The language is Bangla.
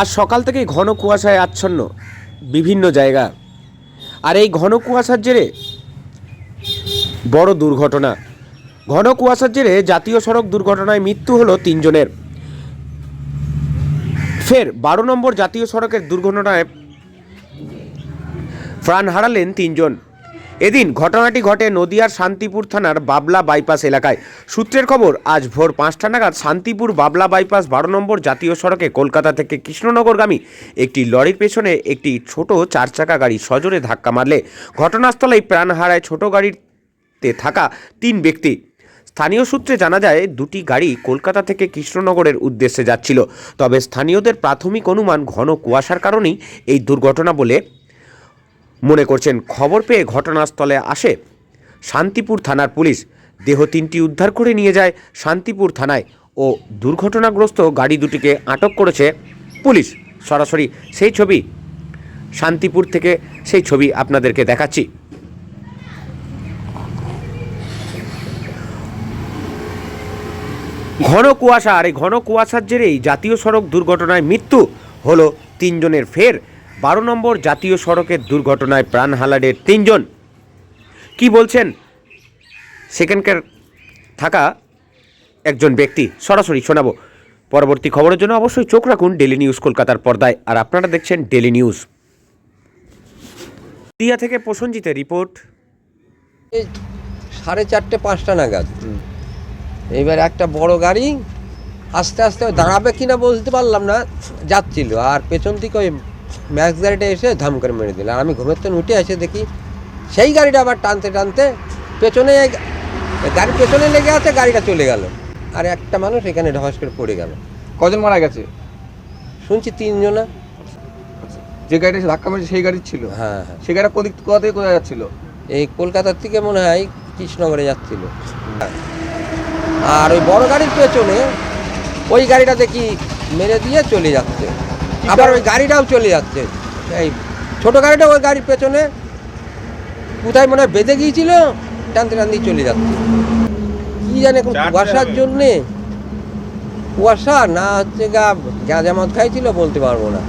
আজ সকাল থেকেই ঘন কুয়াশায় আচ্ছন্ন বিভিন্ন জায়গা। আর এই ঘন কুয়াশার জেরে বড় দুর্ঘটনা। ঘন কুয়াশার জেরে জাতীয় সড়ক দুর্ঘটনায় মৃত্যু হলো তিনজনের। ফের বারো নম্বর জাতীয় সড়কের দুর্ঘটনায় প্রাণ হারালেন তিনজন। এদিন ঘটনাটি ঘটে নদিয়ার শান্তিপুর থানার বাবলা বাইপাস এলাকায়। সূত্রের খবর, আজ ভোর পাঁচটা নাগাদ শান্তিপুর বাবলা বাইপাস বারো নম্বর জাতীয় সড়কে কলকাতা থেকে কৃষ্ণনগরগামী একটি লরির পেছনে একটি ছোট চার চাকা গাড়ি সজোরে ধাক্কা মারলে। ঘটনাস্থলেই প্রাণ হারায় ছোট গাড়িতে থাকা তিন ব্যক্তি। স্থানীয় সূত্রে জানা যায়, দুটি গাড়ি কলকাতা থেকে কৃষ্ণনগরের উদ্দেশ্যে যাচ্ছিল। তবে স্থানীয়দের প্রাথমিক অনুমান ঘন কুয়াশার কারণেই এই দুর্ঘটনা বলে মনে করছেন খবর পেয়ে ঘটনাস্থলে আসে। শান্তিপুর থানার পুলিশ। দেহ তিনটি উদ্ধার করে নিয়ে যায় শান্তিপুর থানায় ও দুর্ঘটনাগ্রস্ত গাড়ি দুটিকে আটক করেছে পুলিশ। সরাসরি সেই ছবি শান্তিপুর থেকে সেই ছবি আপনাদেরকে দেখাচ্ছি। ঘন কুয়াশা, আর এই ঘন কুয়াশার জেরেই জাতীয় সড়ক দুর্ঘটনায় মৃত্যু হলো তিনজনের ফের। বারো নম্বর জাতীয় সড়কের দুর্ঘটনায় প্রাণ হালাডের তিনজন। কি বলছেন? সেখানকার থাকা একজন ব্যক্তি। সরাসরি শোনাবো। পরবর্তী খবরের জন্য অবশ্যই চোখ রাখুন ডেলি নিউজ কলকাতার পর্দায়। আর আপনারা দেখছেন ডেলি নিউজ দিয়া থেকে প্রসঞ্জিতের রিপোর্ট। সাড়ে চারটে পাঁচটা নাগাদ। এবার একটা বড় গাড়ি আস্তে আস্তে দাঁড়াবে কিনা বলতে পারলাম না, যাচ্ছিল। আর পেছন থেকে ওই ম্যাক্স গাড়িটা এসে ধাম করে মেরে দিল। আর আমি ঘুমের তো উঠে এসে দেখি সেই গাড়িটা আবার টানতে টানতে পেছনে গাড়ি পেছনে লেগে আছে গাড়িটা চলে গেল। আর একটা মানুষ এখানে ঢস করে পড়ে গেল। কজন মারা গেছে? শুনছি তিনজনা। যে গাড়িটা ধাক্কা মেরেছে সেই গাড়ি ছিল? হ্যাঁ হ্যাঁ। সেই গাড়িটা কোদিক কোথা থেকে কোথায় যাচ্ছিল? এই কলকাতার থেকে মনে হয় কৃষ্ণনগরে যাচ্ছিল। আর ওই বড় গাড়ির পেছনে ওই গাড়িটা দেখি মেরে দিয়ে চলে যাচ্ছে। আবার ওই গাড়িটাও চলে যাচ্ছে। এই ছোটো গাড়িটা ওই গাড়ির পেছনে। কোথায় মনে হয় বেঁধে গিয়েছিল টানতে টানতে চলে যাচ্ছে। কি জানে কুয়াশার জন্যে? কুয়াশা না হচ্ছে গা গাঁজা মদ খাইছিল বলতে পারব না।